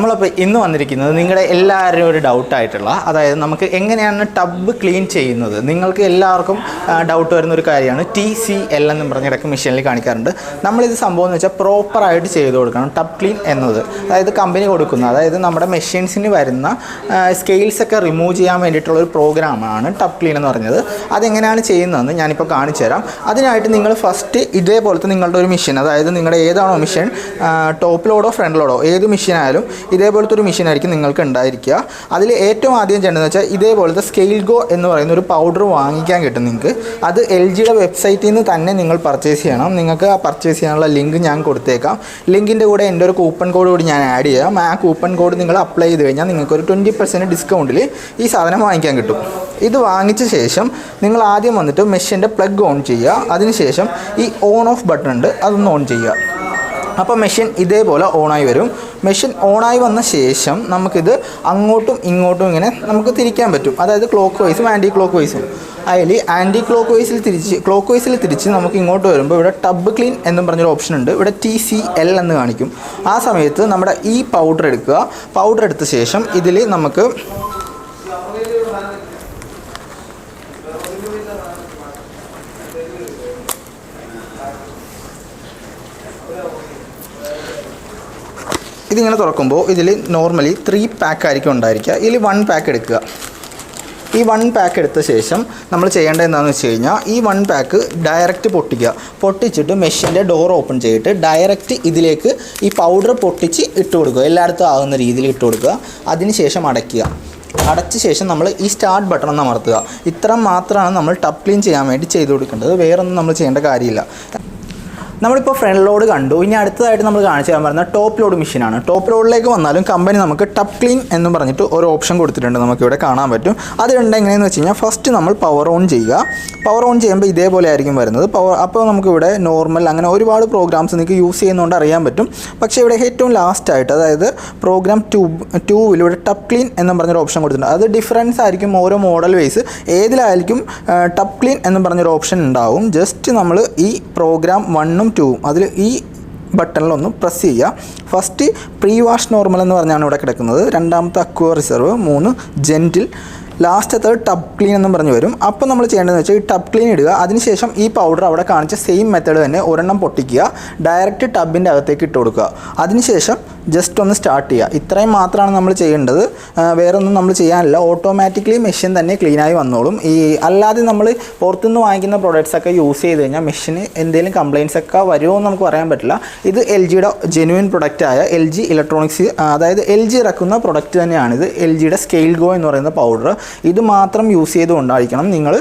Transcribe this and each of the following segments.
നമ്മളപ്പോൾ ഇന്ന് വന്നിരിക്കുന്നത് നിങ്ങളുടെ എല്ലാവരുടെയും ഒരു ഡൗട്ടായിട്ടുള്ള അതായത് നമുക്ക് എങ്ങനെയാണ് ടബ് ക്ലീൻ ചെയ്യുന്നത്? നിങ്ങൾക്ക് എല്ലാവർക്കും ഡൗട്ട് വരുന്ന ഒരു കാര്യമാണ്. ടി സി എൽ എന്നും പറഞ്ഞ ഇടയ്ക്ക് മെഷീനിൽ കാണിക്കാറുണ്ട്. നമ്മളിത് സംഭവം എന്ന് വെച്ചാൽ പ്രോപ്പറായിട്ട് ചെയ്ത് കൊടുക്കണം. ടബ് ക്ലീൻ എന്നത്. അതായത് കമ്പനി കൊടുക്കുന്ന അതായത് നമ്മുടെ മെഷീൻസിന് വരുന്ന സ്കെയിൽസൊക്കെ റിമൂവ് ചെയ്യാൻ വേണ്ടിയിട്ടുള്ള ഒരു പ്രോഗ്രാമാണ് ടബ് ക്ലീൻ എന്ന് പറഞ്ഞത്. അതെങ്ങനെയാണ് ചെയ്യുന്നതെന്ന് ഞാനിപ്പോൾ കാണിച്ചു തരാം. അതിനായിട്ട് നിങ്ങൾ ഫസ്റ്റ് ഇതേപോലത്തെ നിങ്ങളുടെ ഒരു മെഷീൻ അതായത് നിങ്ങളുടെ ഏതാണോ മെഷീൻ ടോപ്പ് ലോഡോ ഫ്രണ്ട് ലോഡോ ഏത് മെഷീൻ ആയാലും ഇതേപോലത്തെ ഒരു മെഷീൻ ആയിരിക്കും നിങ്ങൾക്ക് ഉണ്ടായിരിക്കുക അതിൽ ഏറ്റവും ആദ്യം ചെയ്യേണ്ടതെന്ന് വെച്ചാൽ ഇതേപോലത്തെ സ്കെയിൽ ഗോ എന്ന് പറയുന്ന ഒരു പൗഡർ വാങ്ങിക്കാൻ കിട്ടും നിങ്ങൾക്ക്. അത് എൽ ജിയുടെ വെബ്സൈറ്റിൽ നിന്ന് തന്നെ നിങ്ങൾ പർച്ചേസ് ചെയ്യണം. നിങ്ങൾക്ക് ആ പർച്ചേസ് ചെയ്യാനുള്ള ലിങ്ക് ഞാൻ കൊടുത്തേക്കാം. ലിങ്കിന്റെ കൂടെ എന്റെ ഒരു കൂപ്പൺ കോഡ് കൂടി ഞാൻ ആഡ് ചെയ്യാം. ആ കൂപ്പൺ കോഡ് നിങ്ങൾ അപ്ലൈ ചെയ്ത് കഴിഞ്ഞാൽ നിങ്ങൾക്ക് ഒരു ട്വന്റി പെർസെന്റ് ഡിസ്കൗണ്ടിൽ ഈ സാധനം വാങ്ങിക്കാൻ കിട്ടും. ഇത് വാങ്ങിച്ച ശേഷം നിങ്ങൾ ആദ്യം വന്നിട്ട് മെഷീന്റെ പ്ലഗ് ഓൺ ചെയ്യുക. അതിനുശേഷം ഈ ഓൺ ഓഫ് ബട്ടൺ ഉണ്ട്. അതൊന്ന് ഓൺ ചെയ്യുക. അപ്പോൾ മെഷീൻ ഇതേപോലെ ഓണായി വരും. മെഷീൻ ഓണായി വന്ന ശേഷം നമുക്കിത് അങ്ങോട്ടും ഇങ്ങോട്ടും ഇങ്ങനെ നമുക്ക് തിരിക്കാൻ പറ്റും. അതായത് ക്ലോക്ക് വൈസും ആന്റി ക്ലോക്ക് വൈസും അതിൽ ആന്റി ക്ലോക്ക് വൈസിൽ തിരിച്ച് ക്ലോക്ക് വൈസിൽ തിരിച്ച് നമുക്ക് ഇങ്ങോട്ട് വരുമ്പോൾ ഇവിടെ ടബ് ക്ലീൻ എന്നും പറഞ്ഞൊരു ഓപ്ഷൻ ഉണ്ട്. ഇവിടെ ടി സി എൽ എന്ന് കാണിക്കും. ആ സമയത്ത് നമ്മുടെ ഈ പൗഡർ എടുക്കുക. പൗഡർ എടുത്ത ശേഷം ഇതിൽ നമുക്ക് ഇതിങ്ങനെ തുറക്കുമ്പോൾ ഇതിൽ നോർമലി ത്രീ പാക്ക് ആയിരിക്കും ഉണ്ടായിരിക്കുക. ഇതിൽ വൺ പാക്ക് എടുക്കുക. ഈ വൺ പാക്ക് എടുത്ത ശേഷം നമ്മൾ ചെയ്യേണ്ടത് എന്താണെന്ന് വെച്ച് കഴിഞ്ഞാൽ ഈ വൺ പാക്ക് ഡയറക്റ്റ് പൊട്ടിക്കുക. പൊട്ടിച്ചിട്ട് മെഷീന്റെ ഡോർ ഓപ്പൺ ചെയ്തിട്ട് ഡയറക്റ്റ് ഇതിലേക്ക് ഈ പൗഡർ പൊട്ടിച്ച് ഇട്ട് കൊടുക്കുക. എല്ലായിടത്തും ആകുന്ന രീതിയിൽ ഇട്ട് കൊടുക്കുക. അതിനുശേഷം അടയ്ക്കുക. അടച്ച ശേഷം നമ്മൾ ഈ സ്റ്റാർട്ട് ബട്ടൺ ഒന്ന് അമർത്തുക. ഇത്ര മാത്രമാണ് നമ്മൾ ടപ്പ് ക്ലീൻ ചെയ്യാൻ വേണ്ടി ചെയ്ത് കൊടുക്കേണ്ടത്. വേറൊന്നും നമ്മൾ ചെയ്യേണ്ട കാര്യമില്ല. നമ്മളിപ്പോൾ ഫ്രണ്ട് ലോഡ് കണ്ടു. ഇനി അടുത്തതായിട്ട് നമ്മൾ കാണിച്ചു തരാൻ പറയുന്നത് ടോപ്പ് ലോഡ് മെഷീനാണ് ടോപ്പ് ലോഡിലേക്ക് വന്നാലും കമ്പനി നമുക്ക് ടപ്പ് ക്ലീൻ എന്ന് പറഞ്ഞിട്ട് ഒരു ഓപ്ഷൻ കൊടുത്തിട്ടുണ്ട് നമുക്ക് ഇവിടെ കാണാൻ പറ്റും. അത് രണ്ട് എങ്ങനെയെന്ന് വെച്ച് കഴിഞ്ഞാൽ ഫസ്റ്റ് നമ്മൾ പവർ ഓൺ ചെയ്യുക. പവർ ഓൺ ചെയ്യുമ്പോൾ ഇതേപോലെ ആയിരിക്കും വരുന്നത്. പവർ അപ്പോൾ നമുക്കിവിടെ നോർമൽ അങ്ങനെ ഒരുപാട് പ്രോഗ്രാംസ് നിങ്ങൾക്ക് യൂസ് ചെയ്യുന്നതുകൊണ്ട് അറിയാൻ പറ്റും. പക്ഷേ ഇവിടെ ഏറ്റവും ലാസ്റ്റ് ആയിട്ട് അതായത് പ്രോഗ്രാം ടൂ ടൂവിൽ ഇവിടെ ടപ്പ് ക്ലീൻ എന്ന് പറഞ്ഞൊരു ഓപ്ഷൻ കൊടുത്തിട്ടുണ്ട്. അത് ഡിഫറൻസ് ആയിരിക്കും ഓരോ മോഡൽ വൈസ് ഏതിലായിരിക്കും ടപ്പ് ക്ലീൻ എന്ന് പറഞ്ഞൊരു ഓപ്ഷൻ ഉണ്ടാവും. ജസ്റ്റ് നമ്മൾ ഈ പ്രോഗ്രാം വണ്ണും ടൂവും അതിൽ ഈ ബട്ടണിലൊന്ന് പ്രസ് ചെയ്യുക. ഫസ്റ്റ് പ്രീ വാഷ് നോർമൽ എന്ന് പറഞ്ഞാണ് ഇവിടെ കിടക്കുന്നത്. രണ്ടാമത്തെ അക്വ റിസർവ് മൂന്ന് ജെന്റിൽ ലാസ്റ്റത്തെ ടബ് ക്ലീൻ എന്നും പറഞ്ഞു വരും. അപ്പോൾ നമ്മൾ ചെയ്യേണ്ടതെന്ന് വെച്ചാൽ ഈ ടബ് ക്ലീൻ ഇടുക. അതിനുശേഷം ഈ പൗഡർ അവിടെ കാണിച്ച സെയിം മെത്തേഡ് തന്നെ ഒരെണ്ണം പൊട്ടിക്കുക. ഡയറക്റ്റ് ടബിന്റെ അകത്തേക്ക് ഇട്ട് കൊടുക്കുക. അതിനുശേഷം ജസ്റ്റ് ഒന്ന് സ്റ്റാർട്ട് ചെയ്യുക ഇത്രയും മാത്രമാണ് നമ്മൾ ചെയ്യേണ്ടത്. ആ, വേറെ ഒന്നും നമ്മൾ ചെയ്യാനില്ല. ഓട്ടോമാറ്റിക്കലി മെഷീൻ തന്നെ ക്ലീനായി വന്നോളും. ഈ അല്ലാതെ നമ്മൾ പുറത്തുനിന്ന് വാങ്ങിക്കുന്ന പ്രോഡക്റ്റ്സ് ഒക്കെ യൂസ് ചെയ്ത് കഴിഞ്ഞാൽ മെഷീന് എന്തെങ്കിലും കംപ്ലയിൻസ് ഒക്കെ വരുമോ എന്ന് നമുക്ക് പറയാൻ പറ്റില്ല. ഇത് എൽ ജിയുടെ ജെനുവിൻ പ്രൊഡക്റ്റായ എൽ ജി ഇലക്ട്രോണിക്സ് അതായത് എൽ ജി ഇറക്കുന്ന പ്രൊഡക്റ്റ് തന്നെയാണിത്. എൽ ജിയുടെ സ്കെയിൽ ഗോ എന്ന് പറയുന്ന പൗഡർ ഇത് മാത്രം യൂസ് ചെയ്തുകൊണ്ടായിരിക്കണം നിങ്ങൾ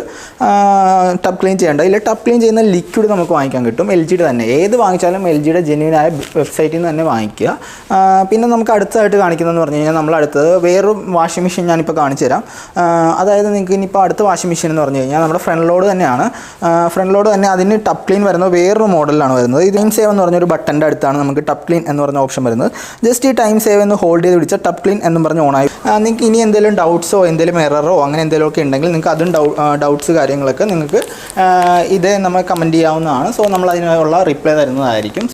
ടബ് ക്ലീൻ ചെയ്യേണ്ട ഇല്ല ടബ് ക്ലീൻ ചെയ്യുന്ന ലിക്വിഡ് നമുക്ക് വാങ്ങിക്കാൻ കിട്ടും. എൽ ജിയുടെ തന്നെ. ഏത് വാങ്ങിച്ചാലും എൽ ജിയുടെ ജെനുവിനായ വെബ്സൈറ്റിൽ നിന്ന് തന്നെ വാങ്ങിക്കുക. പിന്നെ നമുക്ക് അടുത്തതായിട്ട് കാണിക്കുന്നതെന്ന് പറഞ്ഞു കഴിഞ്ഞാൽ നമ്മൾ അടുത്തത് വേറൊരു വാഷിംഗ് മെഷീൻ ഞാനിപ്പോൾ കാണിച്ചു തരാം. അതായത് നിങ്ങൾക്ക് ഇനിയിപ്പോൾ അടുത്ത വാഷിംഗ് മെഷീൻ എന്ന് പറഞ്ഞു കഴിഞ്ഞാൽ നമ്മുടെ ഫ്രണ്ട് ലോഡ് തന്നെയാണ്. ഫ്രണ്ട് ലോഡ് തന്നെ അതിന് ടപ്പ് ക്ലീൻ വരുന്ന വേറൊരു മോഡലാണ് വരുന്നത്. ഈ ടൈം സേവ് എന്ന് പറഞ്ഞൊരു ബട്ടന്റെ അടുത്താണ് നമുക്ക് ടപ്പ് ക്ലീൻ എന്ന് പറഞ്ഞ ഓപ്ഷൻ വരുന്നത്. ജസ്റ്റ് ഈ ടൈം സേവ് എന്ന് ഹോൾഡ് ചെയ്ത് പിടിച്ചാൽ ടപ്പ് ക്ലീൻ എന്ന് പറഞ്ഞ് ആയി. നിങ്ങൾക്ക് ഇനി എന്തെങ്കിലും ഡൗട്ട്സോ എന്തെങ്കിലും എററോ അങ്ങനെ എന്തെങ്കിലുമൊക്കെ ഉണ്ടെങ്കിൽ നിങ്ങൾക്ക് അതും ഡൗട്ട്സ് കാര്യങ്ങളൊക്കെ നിങ്ങൾക്ക് ഇത് നമ്മൾ കമന്റ് ചെയ്യാവുന്നതാണ്. സോ നമ്മൾ അതിനുള്ള റിപ്ലൈ തരുന്നതായിരിക്കും.